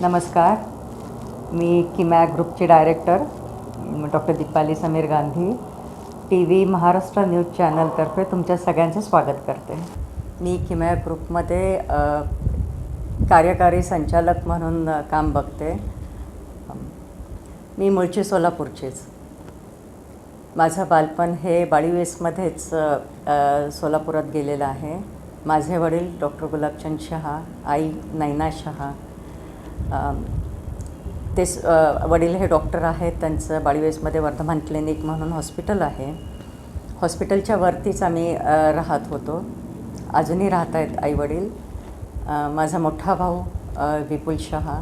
नमस्कार. मी Kimaya ग्रुपची director doctor Deepali Sameer Gandhi T V Maharashtra news चॅनलतर्फे तुमच्या सगळ्यांचं स्वागत करते. मी किमॅ ग्रुपमध्ये कार्यकारी संचालक म्हणून काम बघते. मी मूळची सोलापूरचीच. माझं बालपण हे बाळीवेसमध्येच सोलापुरात गेलेलं आहे. माझे वडील डॉक्टर गुलाबचंद शहा आई नैना शहा ते स- वडील हे डॉक्टर आहेत त्यांचं बाळीवेसमध्ये वर्धमान क्लिनिक म्हणून हॉस्पिटल आहे. हॉस्पिटलच्या वरतीच आम्ही राहत होतो. अजूनही राहत आहेत आईवडील माझा मोठा भाऊ विपुल शहा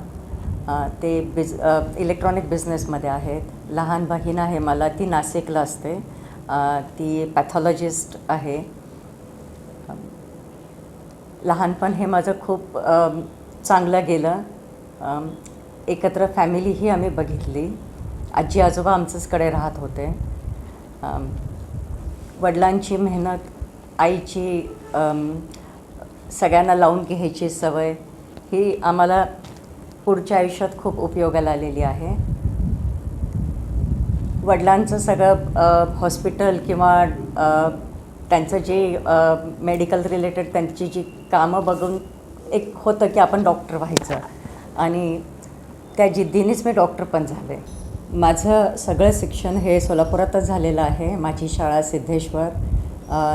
ते बिज इलेक्ट्रॉनिक बिझनेसमध्ये आहेत. लहान बहीण आहे मला ती नाशिकला असते. ती पॅथॉलॉजिस्ट आहे. लहानपण हे माझं खूप चांगलं गेलं. एकत्र फॅमिलीही आम्ही बघितली. आजी आजोबा आमच्याचकडे राहत होते. वडिलांची मेहनत आईची सगळ्यांना लावून घ्यायची सवय ही आम्हाला पुढच्या आयुष्यात खूप उपयोगाला आलेली आहे. वडिलांचं सगळं हॉस्पिटल किंवा त्यांचं जे मेडिकल रिलेटेड त्यांची जी कामं बघून एक होतं की आपण डॉक्टर व्हायचं. आणि त्या जिद्दीनेच मी डॉक्टर पण झाले. माझं सगळं शिक्षण हे सोलापुरातच झालेलं आहे. माझी शाळा सिद्धेश्वर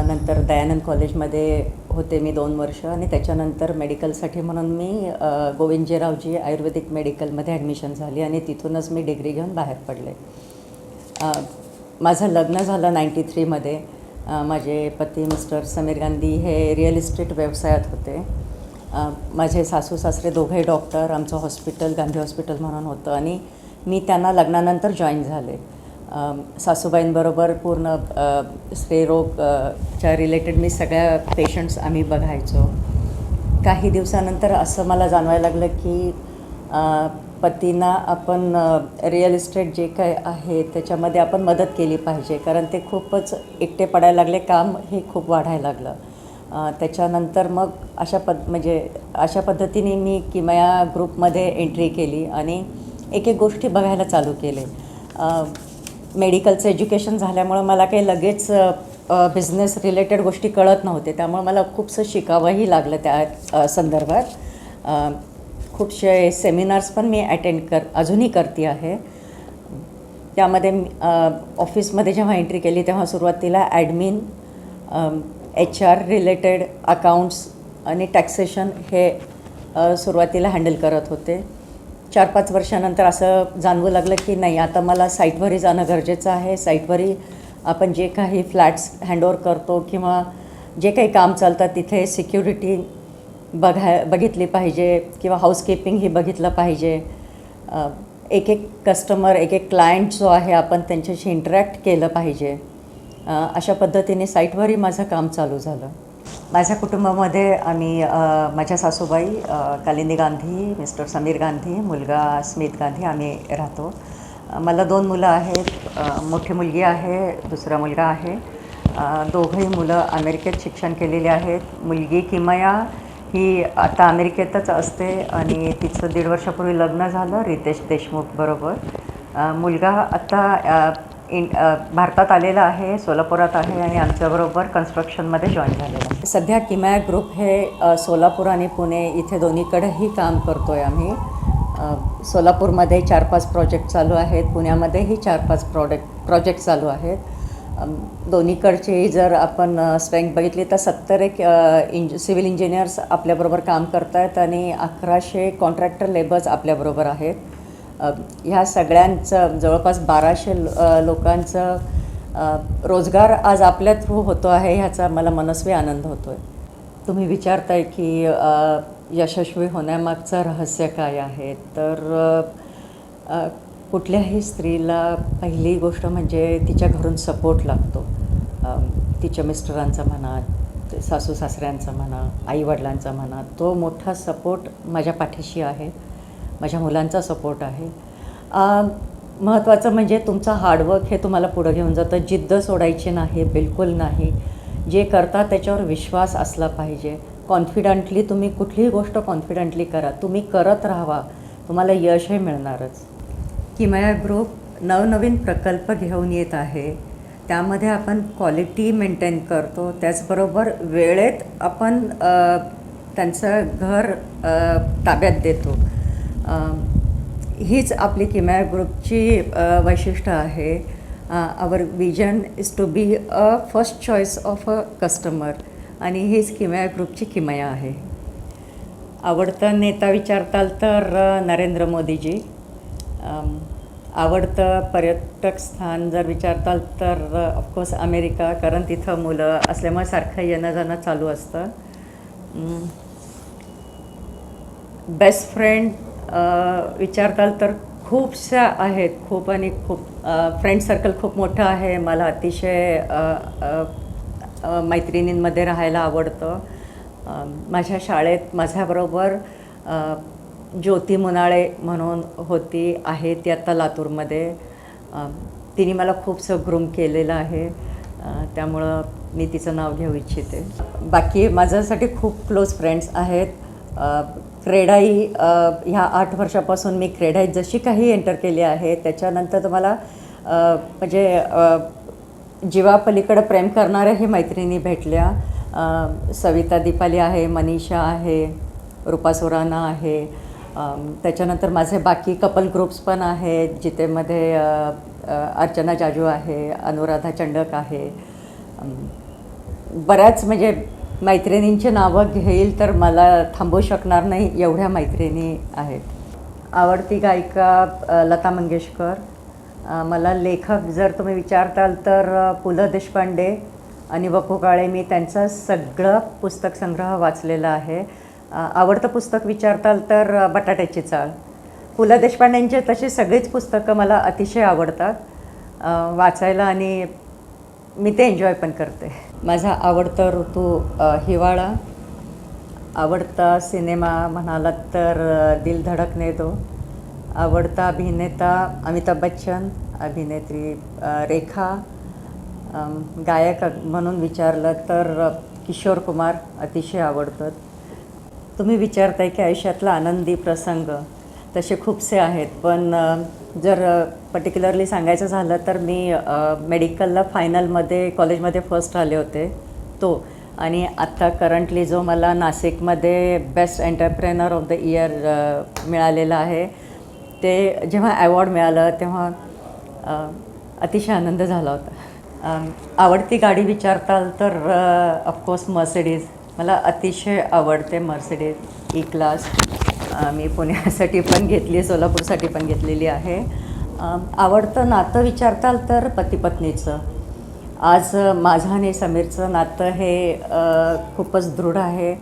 नंतर दयानंद कॉलेजमध्ये होते मी दोन वर्ष आणि त्याच्यानंतर मेडिकलसाठी म्हणून मी गोविंदजीरावजी आयुर्वेदिक मेडिकलमध्ये ॲडमिशन झाली आणि तिथूनच मी डिग्री घेऊन बाहेर पडले. माझं लग्न झालं नाईंटी थ्रीमध्ये माझे पती मिस्टर समीर गांधी हे रिअल इस्टेट व्यवसायात होते. माझे सासू सासरे दोघे डॉक्टर आमचं हॉस्पिटल गांधी हॉस्पिटल म्हणून होतं. आणि मी त्यांना लग्नानंतर जॉईन झाले. सासूबाईंबरोबर पूर्ण स्त्रीरोगच्या रिलेटेड मी सगळ्या पेशंट्स आम्ही बघायचो. काही दिवसानंतर असं मला जाणवायला लागलं की पतींना आपण रिअल इस्टेट जे काय आहे त्याच्यामध्ये आपण मदत केली पाहिजे. कारण ते खूपच एकटे पडायला लागले काम हे खूप वाढायला लागलं. त्याच्यानंतर मग अशा पद म्हणजे अशा पद्धतीने मी किमया ग्रुपमध्ये एंट्री केली आणि एक एक गोष्टी बघायला चालू केले. मेडिकलचं एज्युकेशन झाल्यामुळं मला काही लगेच बिझनेस रिलेटेड गोष्टी कळत नव्हते. त्यामुळे मला खूपसं शिकावंही लागलं त्या संदर्भात. खूपसे सेमिनार्स पण मी अटेंड कर अजूनही करते आहे. त्यामध्ये ऑफिसमध्ये जेव्हा एंट्री केली तेव्हा सुरुवातीला admin H R related accounts आणि टॅक्सेशन हे सुरुवातीला हँडल करत होते. चार पाच वर्षानंतर असं जाणवू लागलं की नाही आता मला साईटवरही जाणं गरजेचं आहे. साईटवरही आपण जे काही फ्लॅट्स हँडओवर करतो किंवा जे काही काम चालतं तिथे सिक्युरिटी बघाय बघितली पाहिजे किंवा हाऊसकीपिंग ही बघितलं पाहिजे. एक एक कस्टमर एक एक क्लायंट जो आहे आपण त्यांच्याशी इंटरॅक्ट केलं पाहिजे. अशा पद्धतीने साईटवरही माझं काम चालू झालं. माझ्या कुटुंबामध्ये आम्ही माझ्या सासूबाई कालिनी कालिंदी गांधी मिस्टर समीर गांधी मुलगा स्मित गांधी आम्ही राहतो. मला दोन मुलं आहेत. मोठी मुलगी आहे दुसरा मुलगा आहे. दोघंही मुलं अमेरिकेत शिक्षण केलेले आहेत. मुलगी किमया ही आता अमेरिकेतच असते आणि तिचं दीड वर्षापूर्वी लग्न झालं रितेश देशमुख बरोबर. मुलगा आत्ता इन भारतात आलेला आहे सोलापुरात आहे आणि आमच्याबरोबर कन्स्ट्रक्शनमध्ये जॉईन झालेला आहे. सध्या किमॅ ग्रुप हे सोलापूर आणि पुणे इथे दोन्हीकडेही काम करतो आहे आम्ही सोलापूरमध्ये चार पाच प्रोजेक्ट चालू आहेत पुण्यामध्येही चार पाच प्रॉडक्ट प्रोजेक्ट चालू आहेत. दोन्हीकडचेही दोन्हीकडची जर आपण स्ट्रेंथ बघितली तर सत्तर एक इंज सिव्हिल इंजिनियर्स आपल्याबरोबर काम करत आहेत आणि अकराशे कॉन्ट्रॅक्टर लेबर्स आपल्याबरोबर आहेत. ह्या सगळ्यांचं जवळपास बाराशे लोकांचं रोजगार आज आपल्या थ्रू होतो आहे ह्याचा मला मनस्वी आनंद होतो आहे तुम्ही विचारताय की यशस्वी होण्यामागचं रहस्य काय आहे? तर कुठल्याही स्त्रीला पहिली गोष्ट म्हणजे तिच्या घरून सपोर्ट लागतो. तिच्या मिस्टरांचा म्हणा सासू सासऱ्यांचा म्हणा आईवडिलांचा म्हणा तो मोठा सपोर्ट माझ्या पाठीशी आहे. माझ्या मुलांचा सपोर्ट आहे. महत्त्वाचं म्हणजे तुमचं हार्डवर्क हे तुम्हाला पुढं घेऊन जातं. जिद्द सोडायची नाही बिलकुल नाही. जे करता त्याच्यावर विश्वास असला पाहिजे. कॉन्फिडंटली तुम्ही कुठलीही गोष्ट कॉन्फिडंटली करा. तुम्ही करत राहावा. तुम्हाला यशही मिळणारच. किमया ग्रुप नवनवीन प्रकल्प घेऊन येत आहे. त्यामध्ये आपण क्वालिटी मेंटेन करतो. त्याचबरोबर वेळेत आपण त्यांचं घर ताब्यात देतो. हीच आपली किमया ग्रुपची वैशिष्ट्य आहे. Our vision is to be a first choice of a customer आणि हीच किमया ग्रुपची किमया आहे. आवडता नेता विचारताल तर नरेंद्र मोदीजी. आवडतं पर्यटक स्थान जर विचारताल तर ऑफकोर्स अमेरिका कारण तिथं मुलं असल्यामुळे सारखं येणं जाणं चालू असतं. बेस्ट फ्रेंड विचारताल तर खूपशा आहेत. खूप आणि खूप फ्रेंड सर्कल खूप मोठं आहे. मला अतिशय मैत्रिणींमध्ये राहायला आवडतं. माझ्या शाळेत माझ्याबरोबर ज्योती मुनाळे म्हणून होती आहे ती आत्ता लातूरमध्ये. तिने मला खूपसं ग्रूम केलेलं आहे. त्यामुळं मी तिचं नाव घेऊ इच्छिते. बाकी माझ्यासाठी खूप क्लोज फ्रेंड्स आहेत. क्रेडाई ह्या आठ वर्षापासून मी क्रेडाईत जशी काही एंटर केली आहे त्याच्यानंतर तुम्हाला म्हणजे जीवापलीकडं प्रेम करणाऱ्याही मैत्रिणी भेटल्या. सविता दीपाली आहे मनीषा आहे रूपा सुराना आहे. त्याच्यानंतर माझे बाकी कपल ग्रुप्स पण आहेत जितेमध्ये अर्चना जाजू आहे अनुराधा चंडक आहे. बऱ्याच म्हणजे मैत्रिणींची नावं घेईल तर मला थांबवू शकणार नाही एवढ्या मैत्रिणी आहेत. आवडती गायिका लता मंगेशकर. मला लेखक जर तुम्ही विचारताल तर पु ल देशपांडे आणि वपू काळे. मी त्यांचा सगळं पुस्तक संग्रह वाचलेला आहे. आवडतं पुस्तक विचारताल तर बटाट्याची चाळ. पु ल देशपांडेंचे तशी सगळीच पुस्तकं मला अतिशय आवडतात. वाचायला आणि मी ते एन्जॉय पण करते. माझा आवडता ऋतू हिवाळा. आवडता सिनेमा म्हणालात तर दिल धडकने दो. आवडता अभिनेता अमिताभ बच्चन अभिनेत्री रेखा. गायक म्हणून विचारलं तर किशोर कुमार अतिशय आवडतात. तुम्ही विचारताय की आयुष्यातला आनंदी प्रसंग. तसे खूपसे आहेत. पण जर पर्टिक्युलरली सांगायचं झालं तर मी मेडिकलला फायनलमध्ये कॉलेजमध्ये फर्स्ट आले होते. तो. आणि आत्ता करंटली जो मला नाशिकमध्ये best entrepreneur of the year मिळालेला आहे ते जेव्हा ॲवॉर्ड मिळालं तेव्हा अतिशय आनंद झाला होता. आवडती गाडी विचारताल तर ऑफकोर्स मर्सिडीज मला अतिशय आवडते मर्सिडीज ई क्लास मी पुण्यासाठी पण घेतली सोलापूरसाठी पण घेतलेली आहे. आवडतं नातं विचारताल तर पतीपत्नीचं. आज माझं आणि समीरचं नातं हे खूपच दृढ आहे.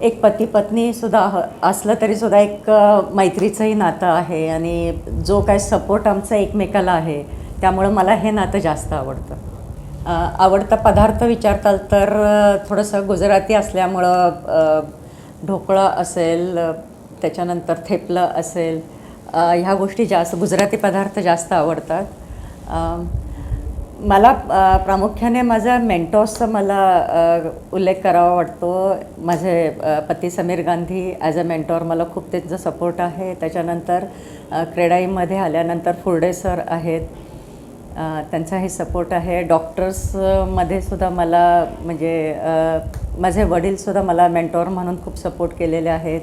एक पती पत्नीसुद्धा ह- असलं तरीसुद्धा एक मैत्रीचंही नातं आहे आणि जो काय सपोर्ट आमचा एकमेकाला आहे त्यामुळं मला हे नातं जास्त आवडतं. आवडता पदार्थ विचारताल तर थोडंसं गुजराती असल्यामुळं ढोकळा असेल त्याच्यानंतर थेपलं असेल ह्या गोष्टी जास्त गुजराती पदार्थ जास्त आवडतात. मला प्रामुख्याने माझा मेंटॉसचा मला उल्लेख करावा वाटतो. माझे पती Sameer Gandhi as a mentor मला खूप त्यांचा सपोर्ट आहे. त्याच्यानंतर क्रेडाईमध्ये आल्यानंतर फुर्डे सर आहेत. त्यांचा हे सपोर्ट आहे. डॉक्टर्समध्ये सुद्धा मला म्हणजे माझे वडीलसुद्धा मला मेंटॉर म्हणून खूप सपोर्ट केलेले आहेत.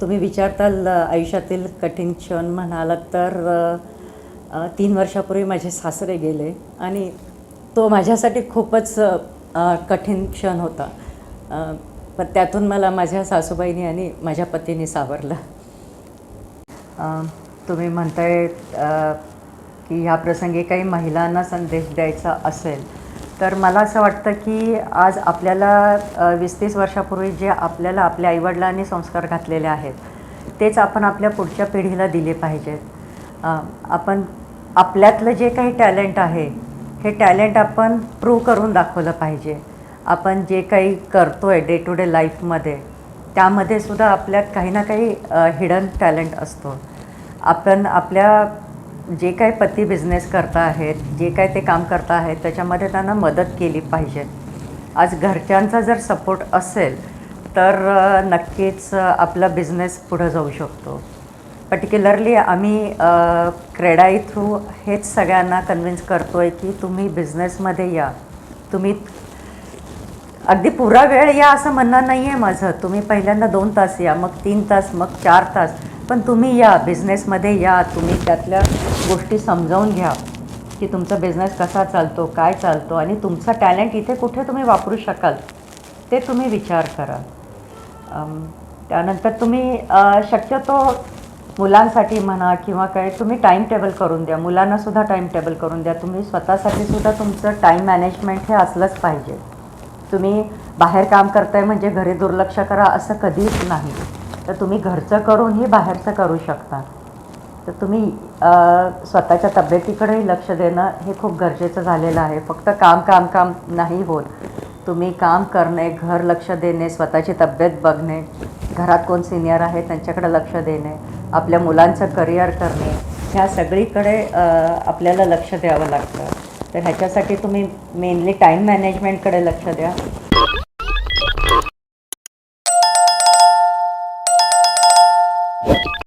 तुम्ही विचारताल आयुष्यातील कठीण क्षण म्हणालात तर तीन वर्षापूर्वी माझे सासरे गेले आणि तो माझ्यासाठी खूपच कठीण क्षण होता. पण त्यातून मला माझ्या सासूबाईनी आणि माझ्या पतीने सावरलं. तुम्ही म्हणताय की ह्या प्रसंगी काही महिलांना संदेश द्यायचा असेल तर मला असं वाटतं की आज आपल्याला वीस तीस वर्षापूर्वी जे आपल्याला आपल्या आईवडिलांनी संस्कार घातलेले आहेत तेच आपण आपल्या पुढच्या पिढीला दिले पाहिजेत. आपण आपल्यातलं जे काही टॅलेंट आहे हे टॅलेंट आपण प्रूव्ह करून दाखवलं पाहिजे. आपण जे काही करतो आहे डे टू डे लाईफमध्ये त्यामध्ये सुद्धा आपल्यात काही ना काही हिडन टॅलेंट असतो. आपण आपल्या जे काय पती बिझनेस करता आहेत जे काय ते काम करता आहेत त्याच्यामध्ये त्यांना मदत केली पाहिजे. आज घरच्यांचा जर सपोर्ट असेल तर नक्कीच आपला बिझनेस पुढं जाऊ शकतो. पर्टिक्युलरली आम्ही क्रेडाई थ्रू हेच सगळ्यांना कन्व्हिन्स करतो आहे की तुम्ही बिझनेसमध्ये या. तुम्ही अगदी पुरा वेळ या असं म्हणणं नाही आहे माझं. तुम्ही पहिल्यांदा दोन तास या मग तीन तास मग चार तास. पण तुम्ही या बिझनेसमध्ये या तुम्ही त्यातल्या गोष्टी समजावून घ्या की तुमचा बिझनेस कसा चालतो काय चालतो आणि तुमचा टॅलेंट इथे कुठे तुम्ही वापरू शकाल ते तुम्ही विचार करा त्यानंतर तुम्ही शक्यतो मुलांसाठी म्हणा किंवा काय तुम्ही टाईम टेबल करून द्या. मुलांनासुद्धा टाईम टेबल करून द्या. तुम्ही स्वतःसाठी सुद्धा तुमचं टाईम मॅनेजमेंट हे असलंच पाहिजे. तुम्ही बाहेर काम करताय म्हणजे घरी दुर्लक्ष करा असं कधीच नाही. तर तुम्ही घरचं करूनही बाहेरचं करू शकता. तर तुम्ही स्वतःच्या तब्येतीकडेही लक्ष देणं हे खूप गरजेचं झालेलं आहे. फक्त काम काम काम नाही होत. तुम्ही काम करणे घर लक्ष देणे स्वतःची तब्येत बघणे घरात कोण सिनियर आहे त्यांच्याकडे लक्ष देणे आपल्या मुलांचं करिअर करणे ह्या सगळीकडे आपल्याला लक्ष द्यावं लागतं. तर ह्याच्यासाठी तुम्ही मेनली टाईम मॅनेजमेंटकडे लक्ष द्या.